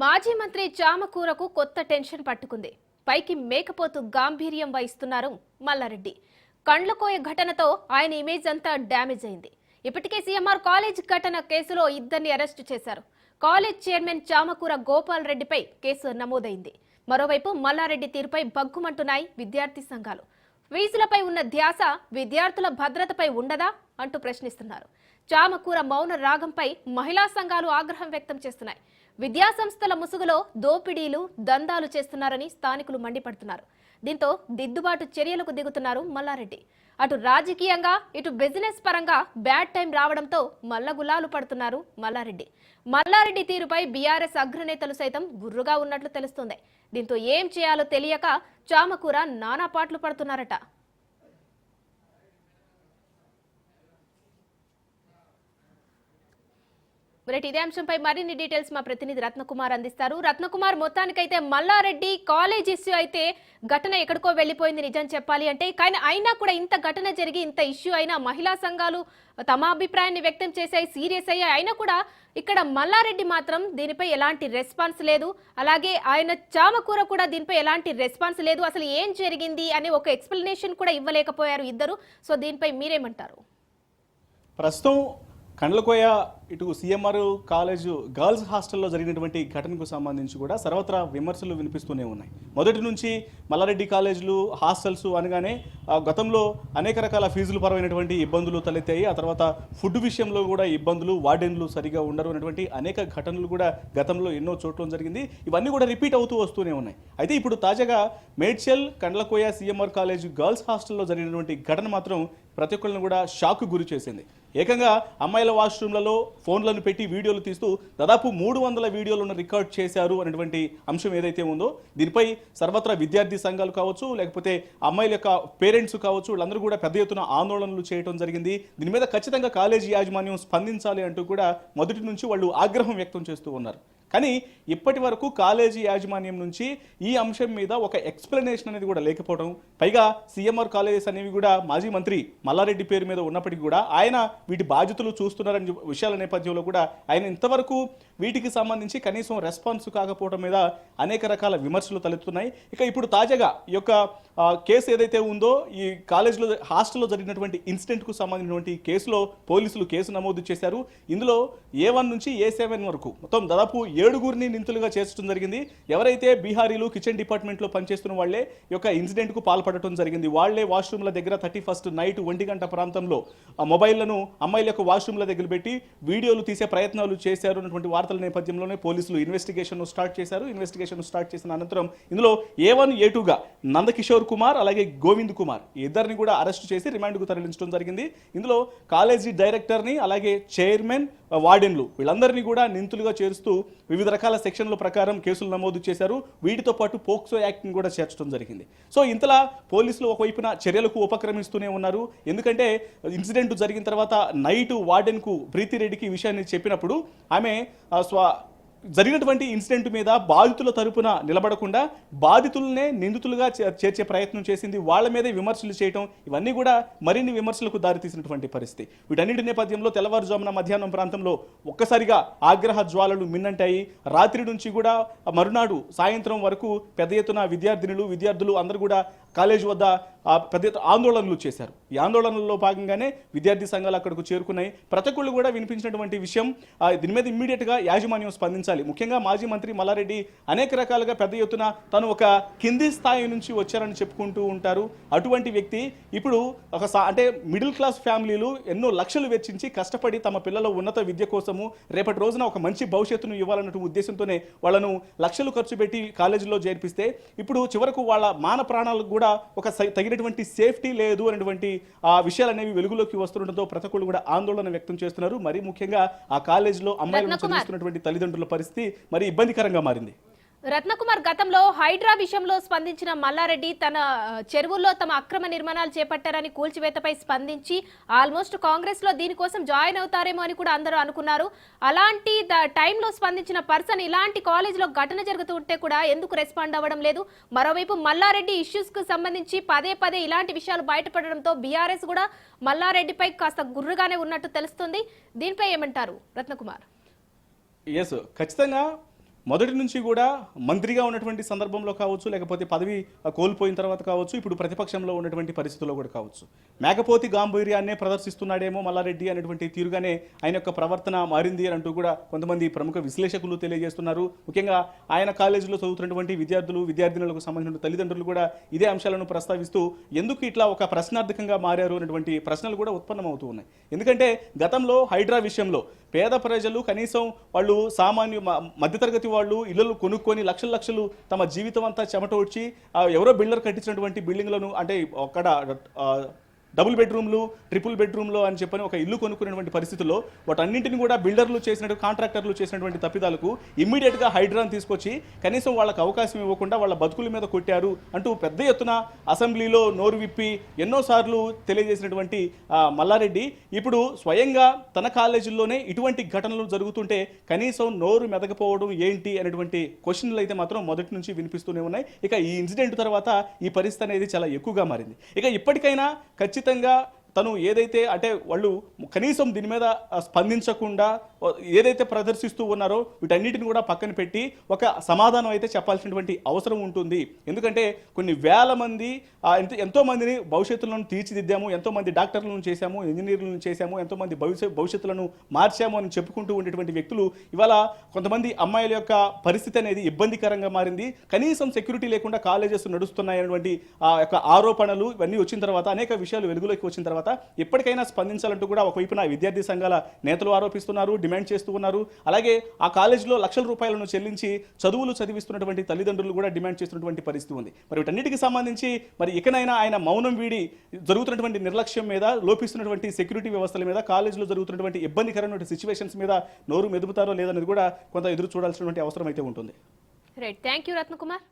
మాజీ మంత్రి చామకూరకు కొత్త టెన్షన్ పట్టుకుంది. పైకి మేకపోతు గాంభీర్యం వహిస్తున్నారు మల్లారెడ్డి. కండ్లకోయ ఘటనతో ఆయన ఇమేజ్ అంతా డ్యామేజ్ అయింది. ఇప్పటికే సీఎంఆర్ కాలేజ్ ఘటన కేసులో ఇద్దరిని అరెస్టు చేశారు. కాలేజ్ చైర్మన్ చామకూర గోపాల్ రెడ్డిపై కేసు నమోదైంది. మరోవైపు మల్లారెడ్డి తీరుపై బగ్గుమంటున్నాయి విద్యార్థి సంఘాలు. ఫీజులపై ఉన్న ధ్యాస విద్యార్థుల భద్రతపై ఉండదా అంటూ ప్రశ్నిస్తున్నారు. చామకూర మౌన రాగంపై మహిళా సంఘాలు ఆగ్రహం వ్యక్తం చేస్తున్నాయి. విద్యా సంస్థల ముసుగులో దోపిడీలు దందాలు చేస్తున్నారని స్థానికులు మండిపడుతున్నారు. దీంతో దిద్దుబాటు చర్యలకు దిగుతున్నారు మల్లారెడ్డి. అటు రాజకీయంగా ఇటు బిజినెస్ పరంగా బ్యాడ్ టైం రావడంతో మల్లగులాలు పడుతున్నారు మల్లారెడ్డి. మల్లారెడ్డి తీరుపై బీఆర్ఎస్ అగ్రనేతలు సైతం గుర్రుగా ఉన్నట్లు తెలుస్తోంది. దీంతో ఏం చేయాలో తెలియక చామకూర నానా పాట్లు పడుతున్నారట. రైట్ ఇదే అంశంపై మరిన్ని డీటెయిల్స్ మా ప్రతినిధి రత్నకుమార్ అందిస్తారు. రత్నకుమార్ మొత్తానికైతే మల్లారెడ్డి కాలేజ్ ఇష్యూ అయితే ఘటన ఎక్కడికో వెళ్ళిపోయింది నిజం చెప్పాలి అంటే కానీ అయినా కూడా ఇంత ఘటన జరిగి ఇంత ఇష్యూ అయినా మహిళా సంఘాలు తమ అభిప్రాయాన్ని వ్యక్తం చేశాయి సీరియస్ అయ్యాయి. అయినా కూడా ఇక్కడ మల్లారెడ్డి మాత్రం దీనిపై ఎలాంటి రెస్పాన్స్ లేదు. అలాగే ఆయన చామకూర కూడా దీనిపై ఎలాంటి రెస్పాన్స్ లేదు. అసలు ఏం జరిగింది అనే ఒక ఎక్స్ప్లెనేషన్ కూడా ఇవ్వలేకపోయారు ఇద్దరు. సో దీనిపై మీరేమంటారు? ప్రస్తుతం కండ్లకోయ ఇటు సీఎంఆర్ కాలేజ్ గర్ల్స్ హాస్టల్లో జరిగినటువంటి ఘటనకు సంబంధించి కూడా సర్వత్రా విమర్శలు వినిపిస్తూనే ఉన్నాయి. మొదటి నుంచి మల్లారెడ్డి కాలేజీలు హాస్టల్స్ అనగానే ఆ, గతంలో అనేక రకాల ఫీజుల పరమైనటువంటి ఇబ్బందులు తలెత్తాయి. ఆ తర్వాత ఫుడ్ విషయంలో కూడా ఇబ్బందులు వార్డెన్లు సరిగా ఉండరు అనేటువంటి అనేక ఘటనలు కూడా గతంలో ఎన్నో చోట్ల జరిగింది. ఇవన్నీ కూడా రిపీట్ అవుతూ వస్తూనే ఉన్నాయి. అయితే ఇప్పుడు తాజాగా Medchal Kandlakoya CMR college girls హాస్టల్లో జరిగినటువంటి ఘటన మాత్రం ప్రతి ఒక్కరిని కూడా షాక్ గురి చేసింది. ఏకంగా అమ్మాయిల వాష్రూమ్లలో ఫోన్లను పెట్టి వీడియోలు తీస్తూ దాదాపు మూడు వందల వీడియోలను రికార్డ్ చేశారు అనేటువంటి అంశం ఏదైతే ఉందో దీనిపై సర్వత్రా విద్యార్థి సంఘాలు కావచ్చు లేకపోతే అమ్మాయిల యొక్క పేరెంట్స్ కావచ్చు వీళ్ళందరూ కూడా పెద్ద ఎత్తున ఆందోళనలు చేయడం జరిగింది. దీని మీద ఖచ్చితంగా కాలేజీ యాజమాన్యం స్పందించాలి అంటూ కూడా మొదటి నుంచి వాళ్ళు ఆగ్రహం వ్యక్తం చేస్తూ ఉన్నారు. కానీ ఇప్పటి వరకు కాలేజీ యాజమాన్యం నుంచి ఈ అంశం మీద ఒక ఎక్స్ప్లెనేషన్ అనేది కూడా లేకపోవడం పైగా సీఎంఆర్ కాలేజెస్ అనేవి కూడా మాజీ మంత్రి మల్లారెడ్డి పేరు మీద ఉన్నప్పటికీ కూడా ఆయన వీటి బాధ్యతలు చూస్తున్నారని విషయాల నేపథ్యంలో కూడా ఆయన ఇంతవరకు వీటికి సంబంధించి కనీసం రెస్పాన్స్ కాకపోవడం మీద అనేక రకాల విమర్శలు తలెత్తున్నాయి ఇక ఇప్పుడు తాజాగా ఈ యొక్క కేసు ఏదైతే ఉందో ఈ కాలేజీలో హాస్టల్లో జరిగినటువంటి ఇన్సిడెంట్కు సంబంధించినటువంటి కేసులో పోలీసులు కేసు నమోదు చేశారు. ఇందులో ఏ వన్ నుంచి ఏ సెవెన్ వరకు మొత్తం దాదాపు ఏడుగురిని నింతులుగా చేర్చడం జరిగింది. ఎవరైతే బీహారీలు కిచెన్ డిపార్ట్మెంట్లో పనిచేస్తున్న వాళ్ళే ఈ యొక్క ఇన్సిడెంట్కు పాల్పడటం జరిగింది. వాళ్ళే వాష్రూమ్ల దగ్గర థర్టీ ఫస్ట్ నైట్ ఒంటి గంట ప్రాంతంలో ఆ మొబైల్లను అమ్మాయిల యొక్క వాష్రూమ్ల దగ్గర పెట్టి వీడియోలు తీసే ప్రయత్నాలు చేశారు అన్నటువంటి వార్తల నేపథ్యంలోనే పోలీసులు ఇన్వెస్టిగేషన్ స్టార్ట్ చేశారు. ఇన్వెస్టిగేషన్ స్టార్ట్ చేసిన అనంతరం ఇందులో ఏ వన్ ఏ టూగా నందకిషోర్ కుమార్ అలాగే గోవింద్ కుమార్ ఇద్దరిని కూడా అరెస్ట్ చేసి రిమాండ్కు తరలించడం జరిగింది. ఇందులో కాలేజీ డైరెక్టర్ని అలాగే చైర్మన్ వార్డెన్లు వీళ్ళందరినీ కూడా నింతులుగా చేరుస్తూ వివిధ రకాల సెక్షన్ల ప్రకారం కేసులు నమోదు చేశారు. వీటితో పాటు పోక్సో యాక్ట్ని కూడా చేర్చడం జరిగింది. సో ఇంతలా పోలీసులు ఒకవైపున చర్యలకు ఉపక్రమిస్తూనే ఉన్నారు. ఎందుకంటే ఇన్సిడెంట్ జరిగిన తర్వాత నైట్ వార్డెన్కు ప్రీతి రెడ్డికి ఈ విషయాన్ని చెప్పినప్పుడు ఆమె స్వ జరిగినటువంటి ఇన్సిడెంట్ మీద బాధితుల తరపున నిలబడకుండా బాధితులనే నిందితులుగా చే- చేర్చే ప్రయత్నం చేసింది. వాళ్ళ మీదే విమర్శలు చేయటం ఇవన్నీ కూడా మరిన్ని విమర్శలకు దారితీసినటువంటి పరిస్థితి. వీటన్నిటి నేపథ్యంలో తెల్లవారుజామున మధ్యాహ్నం ప్రాంతంలో ఒక్కసారిగా ఆగ్రహ జ్వాలలు మిన్నంటాయి. రాత్రి నుంచి కూడా మరునాడు సాయంత్రం వరకు పెద్ద ఎత్తున విద్యార్థినులు విద్యార్థులు అందరూ కూడా కాలేజ్ వద్ద పెద్ద ఆందోళనలు చేశారు. ఈ ఆందోళనల్లో భాగంగానే విద్యార్థి సంఘాలు అక్కడికి చేరుకున్నాయి. ప్రతి కూడా వినిపించినటువంటి విషయం దీని మీద ఇమ్మీడియట్గా యాజమాన్యం స్పందించాలి. ముఖ్యంగా మాజీ మంత్రి మల్లారెడ్డి అనేక రకాలుగా పెద్ద ఎత్తున తను ఒక కింది స్థాయి నుంచి వచ్చారని చెప్పుకుంటూ ఉంటారు. అటువంటి వ్యక్తి ఇప్పుడు ఒక అంటే మిడిల్ క్లాస్ ఫ్యామిలీలు ఎన్నో లక్షలు వెచ్చించి కష్టపడి తమ పిల్లల ఉన్నత విద్య కోసము రేపటి రోజున ఒక మంచి భవిష్యత్తును ఇవ్వాలన్న ఉద్దేశంతోనే వాళ్ళను లక్షలు ఖర్చు పెట్టి కాలేజీలో చేర్పిస్తే ఇప్పుడు చివరకు వాళ్ళ మాన ప్రాణాలకు కూడా ఒక తగినటువంటి సేఫ్టీ లేదు అనేటువంటి ఆ విషయాలు అనేవి వెలుగులోకి వస్తుండటంతో ప్రతి ఒక్కళ్ళు కూడా ఆందోళన వ్యక్తం చేస్తున్నారు. మరీ ముఖ్యంగా ఆ కాలేజీలో అమ్మాయిలను. చదివిస్తున్నటువంటి తల్లిదండ్రుల పరిస్థితి మరి ఇబ్బందికరంగా మారింది. రత్నకుమార్ గతంలో హైడ్రా విషయంలో స్పందించిన మల్లారెడ్డి తన చెరువుల్లో తమ అక్రమ నిర్మాణాలు చేపట్టారని కూల్చివేతపై స్పందించి ఆల్మోస్ట్ కాంగ్రెస్లో దీనికోసం జాయిన్ అవుతారేమో అని కూడా అందరూ అనుకున్నారు. అలాంటి ద- టైంలో స్పందించిన పర్సన్ ఇలాంటి కాలేజీలో ఘటన జరుగుతూ ఉంటే కూడా ఎందుకు రెస్పాండ్ అవ్వడం లేదు? మరోవైపు మల్లారెడ్డి ఇష్యూస్కు సంబంధించి పదే పదే ఇలాంటి విషయాలు బయటపడడంతో బీఆర్ఎస్ కూడా మల్లారెడ్డిపై కాస్త గుర్రుగానే ఉన్నట్టు తెలుస్తుంది. దీనిపై ఏమంటారు రత్నకుమార్? ఎస్ ఖచ్చితంగా మొదటి నుంచి కూడా మంత్రిగా ఉన్నటువంటి సందర్భంలో కావచ్చు లేకపోతే పదవి కోల్పోయిన తర్వాత కావచ్చు ఇప్పుడు ప్రతిపక్షంలో ఉన్నటువంటి పరిస్థితుల్లో కూడా కావచ్చు. మేకపోతి గాంభీర్యాన్నే ప్రదర్శిస్తున్నాడేమో మల్లారెడ్డి అనేటువంటి తీరుగానే ఆయన యొక్క ప్రవర్తన మారింది అని అంటూ కూడా కొంతమంది ప్రముఖ విశ్లేషకులు తెలియజేస్తున్నారు. ముఖ్యంగా ఆయన కాలేజీలో చదువుతున్నటువంటి విద్యార్థులు విద్యార్థినులకు సంబంధించిన తల్లిదండ్రులు కూడా ఇదే అంశాలను ప్రస్తావిస్తూ ఎందుకు ఇట్లా ఒక ప్రశ్నార్థకంగా మారారు అనేటువంటి ప్రశ్నలు కూడా ఉత్పన్నమవుతూ ఉన్నాయి. ఎందుకంటే గతంలో హైడ్రా విషయంలో పేద ప్రజలు కనీసం వాళ్ళు సామాన్య మ- మధ్యతరగతి వాళ్ళు ఇళ్ళు కొనుక్కొని లక్షల లక్షలు తమ జీవితం అంతా చెమట వచ్చి ఆ, ఎవరో బిల్డర్ కట్టించినటువంటి బిల్డింగ్లను అంటే అక్కడ డబుల్ బెడ్రూమ్లు ట్రిపుల్ బెడ్రూమ్లో అని చెప్పని ఒక ఇల్లు కొనుక్కునేటువంటి పరిస్థితుల్లో వాటన్నింటిని కూడా బిల్డర్లు చేసినట్టు కాంట్రాక్టర్లు చేసినటువంటి తప్పిదాలకు ఇమ్మీడియట్గా హైడ్రాన్ తీసుకొచ్చి కనీసం వాళ్ళకి అవకాశం ఇవ్వకుండా వాళ్ళ బతుకుల మీద కొట్టారు అంటూ పెద్ద ఎత్తున అసెంబ్లీలో నోరు విప్పి ఎన్నోసార్లు తెలియజేసినటువంటి మల్లారెడ్డి. ఇప్పుడు స్వయంగా తన కాలేజీల్లోనే ఇటువంటి ఘటనలు జరుగుతుంటే కనీసం నోరు మెదకపోవడం ఏంటి అనేటువంటి క్వశ్చన్లు అయితే మాత్రం మొదటి నుంచి వినిపిస్తూనే ఉన్నాయి. ఇక ఈ ఇన్సిడెంట్ తర్వాత ఈ పరిస్థితి అనేది చాలా ఎక్కువగా మారింది. ఇక ఇప్పటికైనా ఖచ్చితంగా తను ఏదైతే అంటే వాళ్ళు కనీసం దీని మీద స్పందించకుండా ఏదైతే ప్రదర్శిస్తూ ఉన్నారో వీటన్నిటిని కూడా పక్కన పెట్టి ఒక సమాధానం అయితే చెప్పాల్సినటువంటి అవసరం ఉంటుంది. ఎందుకంటే కొన్ని వేల మంది ఆ, ఎంతో మందిని భవిష్యత్తులను తీర్చిదిద్దాము ఎంతో మంది డాక్టర్లను చేశాము ఇంజనీర్లను చేశాము ఎంతో మంది భవిష్యత్ భవిష్యత్తులను మార్చాము అని చెప్పుకుంటూ ఉండేటువంటి వ్యక్తులు ఇవాళ కొంతమంది అమ్మాయిల యొక్క పరిస్థితి అనేది ఇబ్బందికరంగా మారింది. కనీసం సెక్యూరిటీ లేకుండా కాలేజెస్ నడుస్తున్నాయనేటువంటి ఆ యొక్క ఆరోపణలు ఇవన్నీ వచ్చిన తర్వాత అనేక విషయాలు వెలుగులోకి వచ్చిన తర్వాత ఎప్పటికైనా స్పందించాలంటూ కూడా ఒకవైపున విద్యార్థి సంఘాల నేతలు ఆరోపిస్తున్నారు. డిమాండ్ చేస్తూ ఉన్నారు. అలాగే ఆ కాలేజీలో లక్షల రూపాయలను చెల్లించి చదువులు చదివిస్తున్నటువంటి తల్లిదండ్రులు కూడా డిమాండ్ చేస్తున్నటువంటి పరిస్థితి ఉంది. మరి వీటన్నిటికి సంబంధించి మరి ఇకనైనా ఆయన మౌనం వీడి జరుగుతున్నటువంటి నిర్లక్ష్యం మీద లోపిస్తున్నటువంటి సెక్యూరిటీ వ్యవస్థల మీద కాలేజీలో జరుగుతున్నటువంటి ఇబ్బందికరమైన సిచ్యువేషన్స్ మీద నోరు మెదుపుతారో లేదనేది కూడా కొంత ఎదురు చూడాల్సినటువంటి అవసరం అయితే ఉంటుంది. Right thank you Ratnakumar